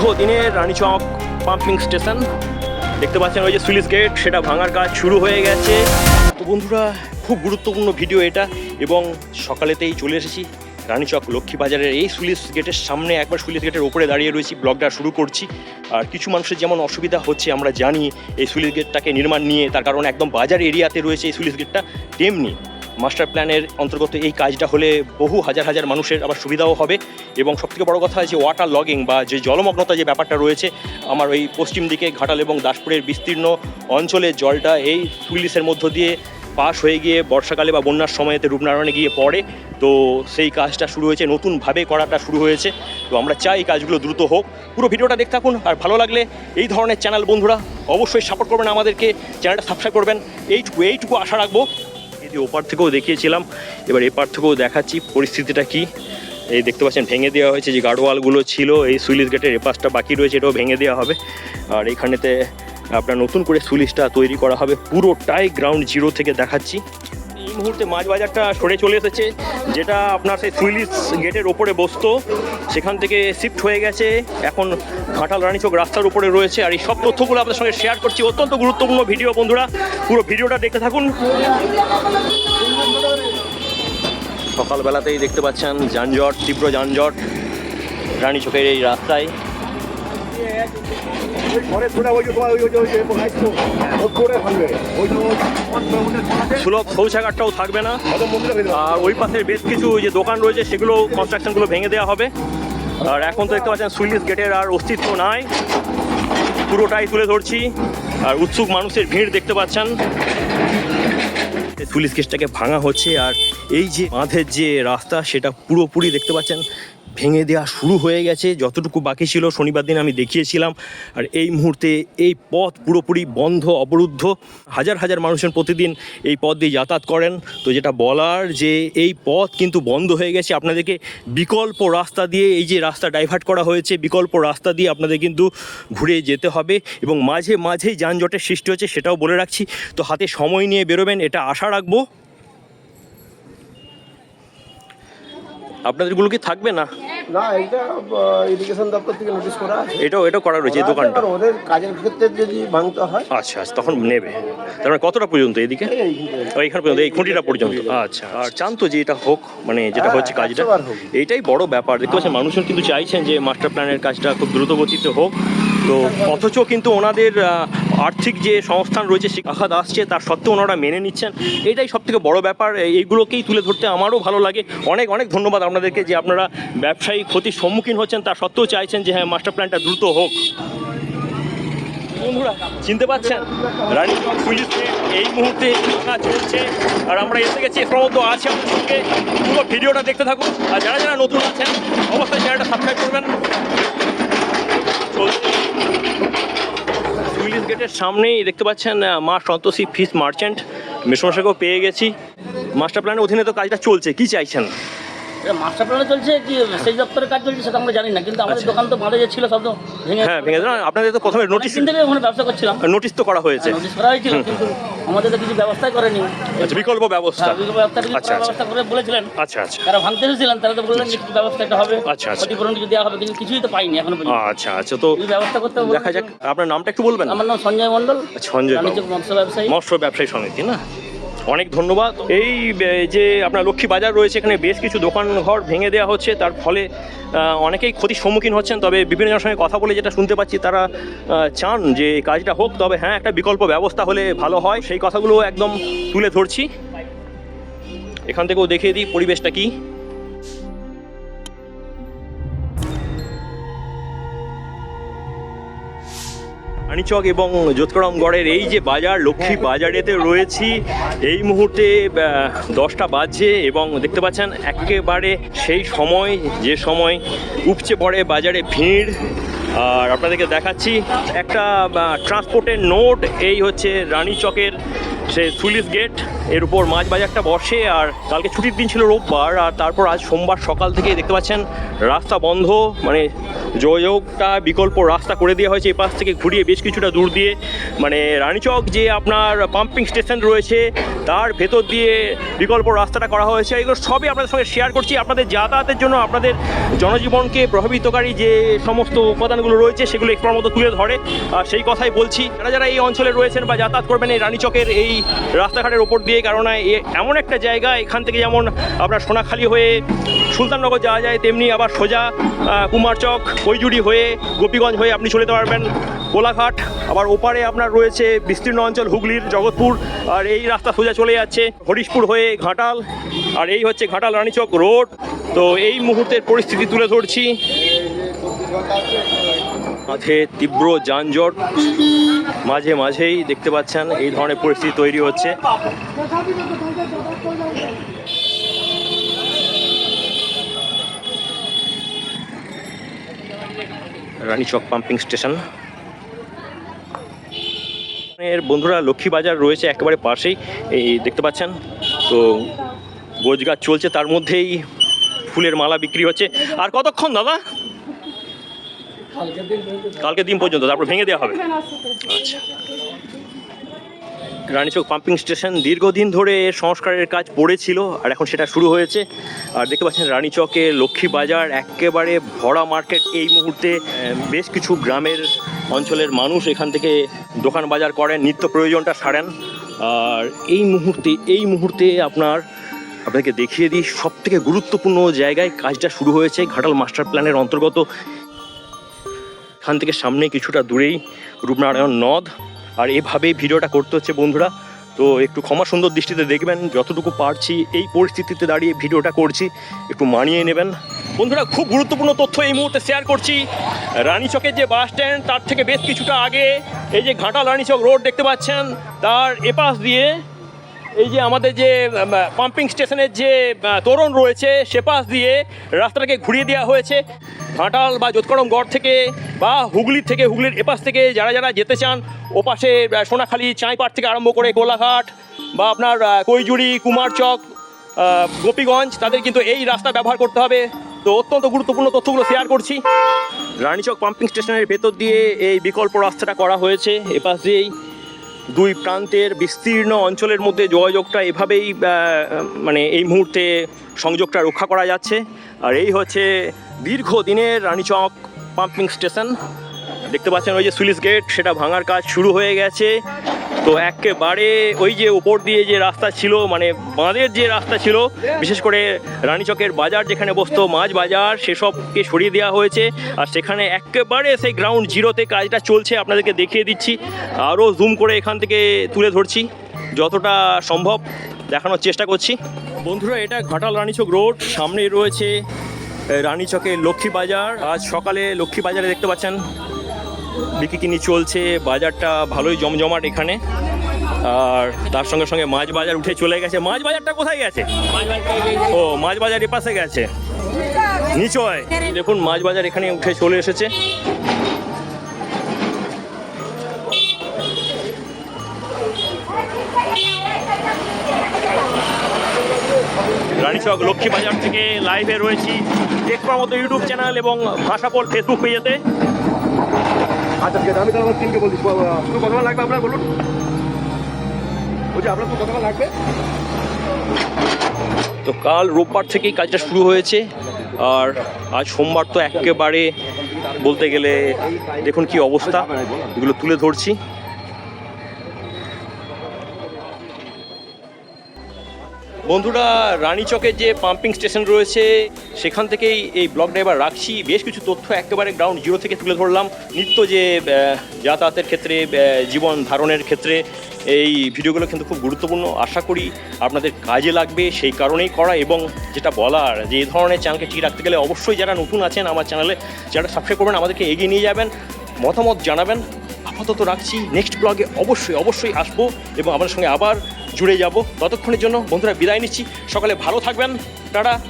দীর্ঘদিনের Ranichak pumping station. দেখতে পাচ্ছেন ওই যে সুইচ গেট, সেটা ভাঙার কাজ শুরু হয়ে গেছে। তো বন্ধুরা, খুব গুরুত্বপূর্ণ ভিডিও এটা, এবং সকালেতেই চলে এসেছি রানীচক লক্ষ্মীবাজারের এই সুলিশ গেটের সামনে। একবার সুলিশ গেটের ওপরে দাঁড়িয়ে রয়েছি, ব্লগটা শুরু করছি। আর কিছু মানুষের যেমন অসুবিধা হচ্ছে, আমরা জানি এই সুলিশ গেটটাকে নির্মাণ নিয়ে, তার কারণ একদম বাজার এরিয়াতে রয়েছে এই সুলিশ গেটটা, তেমনি মাস্টার প্ল্যানের অন্তর্গত এই কাজটা হলে বহু হাজার হাজার মানুষের আবার সুবিধাও হবে। এবং সবথেকে বড় কথা যে ওয়াটার লগিং বা যে জলমগ্নতা যে ব্যাপারটা রয়েছে, আমার ওই পশ্চিম দিকে ঘাটাল এবং দাসপুরের বিস্তীর্ণ অঞ্চলের জলটা এই সুইলিসের মধ্য দিয়ে পাস হয়ে গিয়ে বর্ষাকালে বা বন্যার সময়তে রূপনারায়ণে গিয়ে পড়ে। তো সেই কাজটা শুরু হয়েছে, নতুনভাবে করাটা শুরু হয়েছে। তো আমরা চাই কাজগুলো দ্রুত হোক। পুরো ভিডিওটা দেখতে থাকুন, আর ভালো লাগলে এই ধরনের চ্যানেল বন্ধুরা অবশ্যই সাপোর্ট করবেন আমাদেরকে। চ্যানেলটা সাবস্ক্রাইব করবেন। এইটুকু এইটুকু আশা রাখব। যে ওপার থেকেও দেখিয়েছিলাম। এবার এপার থেকেও দেখাচ্ছি, পরিস্থিতিটা কি? এই দেখতে পাচ্ছেন, ভেঙে দেওয়া হয়েছে যে গাড়োয়ালগুলো ছিল, এই সুইলিশ গেটের এপাশটা বাকি রয়েছে, এটাও ভেঙে দেওয়া হবে। আর এখানেতে আপনার নতুন করে সুইলিশটা তৈরি করা হবে, পুরোটাই গ্রাউন্ড জিরো থেকে দেখাচ্ছি। এই মুহূর্তে মাছ বাজারটা সরে চলে এসেছে, যেটা আপনার সেই সুইলিশ গেটের ওপরে বসতো, সেখান থেকে শিফট হয়ে গেছে, এখন ঘাটাল রানীচক রাস্তার উপরে রয়েছে আর এই সব তথ্যগুলো আপনাদের সঙ্গে শেয়ার করছি। অত্যন্ত গুরুত্বপূর্ণ ভিডিও বন্ধুরা। পুরো ভিডিওটা দেখতে থাকুন। সকালবেলাতেই দেখতে পাচ্ছেন যানজট, তীব্র যানজট রানীচকের এই রাস্তায়। সুলভ শৌচাগারটাও থাকবে না। আর ওই পাশে বেশ কিছু যে দোকান রয়েছে, সেগুলো কনস্ট্রাকশনগুলো ভেঙে দেওয়া হবে। আর এখন তো দেখতে পাচ্ছেন সুইলিশ গেটের আর অস্তিত্ব নাই। পুরোটাই তুলে ধরছি। আর উৎসুক মানুষের ভিড় দেখতে পাচ্ছেন। পুলিশ গেটটাকে ভাঙা হচ্ছে আর এই যে বাঁধের যে রাস্তা, সেটা পুরোপুরি দেখতে পাচ্ছেন। ভেঙে দেওয়া শুরু হয়ে গেছে। যতটুকু বাকি ছিল শনিবার দিন আমি দেখিয়েছিলাম। আর এই মুহূর্তে এই পথ পুরোপুরি বন্ধ, অবরুদ্ধ। হাজার হাজার মানুষের প্রতিদিন এই পথ দিয়ে যাতায়াত করেন। তো যেটা বলার যে এই পথ কিন্তু বন্ধ হয়ে গেছে। আপনাদেরকে বিকল্প রাস্তা দিয়ে এই যে রাস্তা ডাইভার্ট করা হয়েছে, বিকল্প রাস্তা দিয়ে আপনাদের কিন্তু ঘুরে যেতে হবে এবং মাঝে মাঝেই যানজটের সৃষ্টি হচ্ছে সেটাও বলে রাখছি। তো হাতে সময় নিয়ে বেরোবেন, এটা আশা রাখব। আপনাদেরগুলো কি থাকবে না? না এটা ইরিগেশন দপ্তর থেকে নোটিশ করা আছে। এটাও এটাও করা রয়েছে এই দোকানটা? ওদের কাজের ক্ষেত্রে যদি ভাঙতে হয়। আচ্ছা আচ্ছা তখন নেবে। তার মানে কতটা পর্যন্ত এদিকে? এই এইখান পর্যন্ত এই খুঁটিটা পর্যন্ত। আচ্ছা আর চান তো যে এটা হোক মানে যেটা হ্যাঁ, হচ্ছে কাজটা। এইটাই বড় ব্যাপার। দেখতে পাচ্ছেন মানুষজন কিন্তু চাইছেন যে মাস্টার প্ল্যানের কাজটা খুব দ্রুত গতিতে হোক। তো অথচ কিন্তু ওনাদের আর্থিক যে সংস্থান রয়েছে, সে আঘাত আসছে, তার সত্ত্বেও ওনারা মেনে নিচ্ছেন। এটাই সব থেকে বড় ব্যাপার। এইগুলোকেই তুলে ধরতে আমারও ভালো লাগে। অনেক অনেক ধন্যবাদ আপনাদেরকে যে আপনারা ব্যবসায়িক ক্ষতির সম্মুখীন হচ্ছেন। তার সত্ত্বেও চাইছেন যে হ্যাঁ মাস্টার প্ল্যানটা দ্রুত হোক। বন্ধুরা, চিনতে পারছেন রানী পুলিশ এই মুহূর্তে চলছে। আর আমরা এসে গেছি ক্রমত আছে আমাদের সঙ্গে। পুরো ভিডিওটা দেখতে থাকুন। আর যারা যারা নতুন আছেন, অবশ্যই চ্যানেলটা সাবস্ক্রাইব করবেন। চলছে পুলিশ গেটের সামনেই দেখতে পাচ্ছেন মা সন্তোষী ফিস মার্চেন্ট মেসমশাকেও পেয়ে গেছি। মাস্টার প্ল্যানের অধীনে তো কাজটা চলছে, কি চাইছেন? এটা মাস্টার প্ল্যানে চলছে কি সেই দপ্তরের কাজ চলছে সেটা আমরা জানি না কিন্তু আমাদের আচ্ছা। দোকান তো বাঁধে যে ছিল সব তো ভেঙে হ্যাঁ ভেঙে আপনাদের তো প্রথমে নোটিশ দিন থেকে ওখানে ব্যবসা করছিলাম। নোটিশ তো করা হয়েছে। নোটিশ করা হয়েছিল কিন্তু আমাদের তো কিছু ব্যবস্থাই করেনি। আচ্ছা বিকল্প ব্যবস্থা। হ্যাঁ, বিকল্প ব্যবস্থা আচ্ছা, করার আচ্ছা। ব্যবস্থা করে বলেছিলেন। আচ্ছা আচ্ছা। তারা ভাঙতে এসেছিলেন তারা তো বললেন কিছু ব্যবস্থা একটা হবে। আচ্ছা, আচ্ছা। ক্ষতিপূরণ কিছু দেওয়া হবে কিন্তু কিছুই তো পাইনি এখনও পর্যন্ত। আচ্ছা আচ্ছা তো ব্যবস্থা করতে হবে দেখা যাক। আপনার নামটা একটু বলবেন আমার নাম সঞ্জয় মণ্ডল সঞ্জয়। মৎস্য ব্যবসায়ী। মৎস্য ব্যবসায়ী সমিতি না? অনেক ধন্যবাদ। এই যে আপনার লক্ষ্মী বাজার রয়েছে, এখানে বেশ কিছু দোকান ঘর ভেঙে দেওয়া হচ্ছে। তার ফলে অনেকেই ক্ষতির সম্মুখীন হচ্ছেন। তবে বিভিন্ন জনের সঙ্গে কথা বলে যেটা শুনতে পাচ্ছি, তারা চান যে কাজটা হোক। তবে হ্যাঁ একটা বিকল্প ব্যবস্থা হলে ভালো হয়। সেই কথাগুলো একদম তুলে ধরছি। এখান থেকেও দেখিয়ে দিই, পরিবেশটা কি? রানীচক এবং জ্যোৎকরামগড়ের এই যে বাজার, লক্ষ্মী বাজারেতে রয়েছি। এই মুহূর্তে দশটা বাজছে এবং দেখতে পাচ্ছেন, একেবারে সেই সময়, যে সময় উপচে পড়ে বাজারে ভিড়। আর আপনাদেরকে দেখাচ্ছি একটা ট্রান্সপোর্টের নোট এই হচ্ছে রানীচকের সে সুলিশ গেট, এর উপর মাছ বাজারটা বসে, আর কালকে ছুটির দিন ছিল রোববার, আর তারপর আজ সোমবার সকাল থেকে দেখতে পাচ্ছেন রাস্তা বন্ধ মানে যোগাযোগটা বিকল্প রাস্তা করে দেওয়া হয়েছে এই পাশ থেকে ঘুরিয়ে বেশ কিছুটা দূর দিয়ে। মানে রানীচক যে আপনার পাম্পিং স্টেশন রয়েছে, তার ভেতর দিয়ে বিকল্প রাস্তাটা করা হয়েছে, এগুলো সবই আপনাদের সঙ্গে শেয়ার করছি। আপনাদের যাতায়াতের জন্য, আপনাদের জনজীবনকে প্রভাবিতকারী যে সমস্ত উপাদানগুলো রয়েছে, সেগুলো একটু মতো তুলে ধরে। আর সেই কথাই বলছি, যারা যারা এই অঞ্চলে রয়েছেন বা যাতায়াত করবেন এই রানীচকের এই রাস্তাঘাটের ওপর দিয়ে, কারণ এমন একটা জায়গা, এখান থেকে যেমন আপনার সোনাখালি হয়ে সুলতাননগর যাওয়া যায়, তেমনি আবার সোজা কুমারচক কৈজুড়ি হয়ে গোপীগঞ্জ হয়ে আপনি চলে যেতে পারবেন। কোলাঘাট, আবার ওপারে আপনার রয়েছে বিস্তীর্ণ অঞ্চল হুগলির জগৎপুর, আর এই রাস্তা সোজা চলে যাচ্ছে হরিশপুর হয়ে ঘাটাল, আর এই হচ্ছে ঘাটাল রানীচক রোড। তো এই মুহূর্তের পরিস্থিতি তুলে ধরছি। মাঝে তীব্র যানজট, মাঝে মাঝেই দেখতে পাচ্ছেন এই ধরনের পরিস্থিতি তৈরি হচ্ছে। Ranichak pumping station. এর বন্ধুরা লক্ষ্মী বাজার রয়েছে একেবারে পাশেই, এই দেখতে পাচ্ছেন। তো গোছ গাছ চলছে, তার মধ্যেই ফুলের মালা বিক্রি হচ্ছে। আর কতক্ষণ, দাদা? কালকে দিন পর্যন্ত তারপর ভেঙে দেওয়া হবে। আচ্ছা। রানীচক পাম্পিং স্টেশন দীর্ঘদিন ধরে সংস্কারের কাজ পড়েছিল আর এখন সেটা শুরু হয়েছে। আর দেখতে পাচ্ছেন রানীচকে লক্ষ্মী বাজার একেবারে ভরা মার্কেট। এই মুহূর্তে বেশ কিছু গ্রামের অঞ্চলের মানুষ এখান থেকে দোকান বাজার করেন নিত্য প্রয়োজনটা সারেন। আর এই মুহূর্তে এই মুহূর্তে আপনার আপনাকে দেখিয়ে দিই সব থেকে গুরুত্বপূর্ণ জায়গায় কাজটা শুরু হয়েছে ঘাটাল মাস্টার প্ল্যানের অন্তর্গত এখান থেকে সামনে কিছুটা দূরেই রূপনারায়ণ নদ। আর এভাবেই ভিডিওটা করতে হচ্ছে বন্ধুরা। তো একটু ক্ষমা সুন্দর দৃষ্টিতে দেখবেন, যতটুকু পারছি এই পরিস্থিতিতে দাঁড়িয়ে ভিডিওটা করছি, একটু মানিয়ে নেবেন। বন্ধুরা, খুব গুরুত্বপূর্ণ তথ্য এই মুহূর্তে শেয়ার করছি। রানীচকের যে বাস স্ট্যান্ড তার থেকে বেশ কিছুটা আগে এই যে ঘাটাল রানীচক রোড দেখতে পাচ্ছেন, তার এপাশ দিয়ে এই যে আমাদের যে পাম্পিং স্টেশনের যে তোরণ রয়েছে সে পাশ দিয়ে রাস্তাটাকে ঘুরিয়ে দেওয়া হয়েছে। ঘাটাল বা যোতকরম গড় থেকে বা হুগলির থেকে, হুগলির এপাশ থেকে যারা যারা যেতে চান, ওপাশে সোনাখালি চাঁইপাট থেকে আরম্ভ করে কোলাঘাট বা আপনার কৈজুড়ি কুমারচক গোপীগঞ্জ, তাদের কিন্তু এই রাস্তা ব্যবহার করতে হবে। তো অত্যন্ত গুরুত্বপূর্ণ তথ্যগুলো শেয়ার করছি। রানীচক পাম্পিং স্টেশনের ভেতর দিয়ে এই বিকল্প রাস্তাটা করা হয়েছে। এপাশ দিয়েই দুই প্রান্তের বিস্তীর্ণ অঞ্চলের মধ্যে যোগাযোগটা এভাবেই মানে এই মুহূর্তে সংযোগটা রক্ষা করা যাচ্ছে। আর এই হচ্ছে দীর্ঘদিনের রানীচক পাম্পিং স্টেশন। দেখতে পাচ্ছেন ওই যে সুইচ গেট, সেটা ভাঙার কাজ শুরু হয়ে গেছে। তো একেবারে ওই যে উপর দিয়ে যে রাস্তা ছিল মানে বাঁধের যে রাস্তা ছিল, বিশেষ করে রানীচকের বাজার যেখানে বসতো, মাছ বাজার, সেসবকে সরিয়ে দেওয়া হয়েছে। আর সেখানে একেবারে সেই গ্রাউন্ড জিরোতে কাজটা চলছে, আপনাদেরকে দেখিয়ে দিচ্ছি। আরও জুম করে এখান থেকে তুলে ধরছি, যতটা সম্ভব দেখানোর চেষ্টা করছি। বন্ধুরা, এটা ঘাটাল রানীচক রোড সামনে রয়েছে রানীচকের লক্ষ্মী বাজার। আজ সকালে লক্ষ্মী বাজারে দেখতে পাচ্ছেন বিকিকিনি চলছে, বাজারটা ভালোই জমজমাট এখানে। আর তার সঙ্গে সঙ্গে মাছ বাজার উঠে চলে গেছে। মাছ বাজারটা কোথায় গেছে? ও, মাছ বাজার এপাশে গেছে। নিচয় দেখুন, মাছ বাজার এখানে উঠে চলে এসেছে। রানীচক লক্ষ্মী বাজার থেকে লাইভে রয়েছি। দেখবার মতো ইউটিউব চ্যানেল এবং ভাষাপল ফেসবুক পেজেতে আচ্ছা ঠিক আছে আমি তাহলে টিমকে বলছি। কতক্ষণ লাগবে আপনার বলুন? বলছি আপনার কতক্ষণ লাগবে? তো কাল রোববার থেকেই কাজটা শুরু হয়েছে। আর আজ সোমবার তো একেবারে বলতে গেলে দেখুন কি অবস্থা। এগুলো তুলে ধরছি। বন্ধুরা রানীচকের যে পাম্পিং স্টেশন রয়েছে, সেখান থেকেই এই ব্লগটা এবার রাখছি। বেশ কিছু তথ্য একেবারে গ্রাউন্ড জিরো থেকে তুলে ধরলাম। নিত্য যে যাতায়াতের ক্ষেত্রে জীবন ধারণের ক্ষেত্রে, এই ভিডিওগুলো কিন্তু খুব গুরুত্বপূর্ণ। আশা করি আপনাদের কাজে লাগবে সেই কারণেই করা এবং যেটা বলার, যে এই ধরনের চ্যানেলকে ঠিক রাখতে গেলে অবশ্যই যারা নতুন আছেন আমার চ্যানেলে যারা সাবস্ক্রাইব করবেন, আমাদেরকে এগিয়ে নিয়ে যাবেন, মতামত জানাবেন। আপাতত রাখছি। নেক্সট ব্লগে অবশ্যই অবশ্যই আসব এবং আপনার সঙ্গে আবার জুড়ে যাব। ততক্ষণের জন্য বন্ধুরা বিদায় নিচ্ছি। সকালে ভালো থাকবেন। টাটা।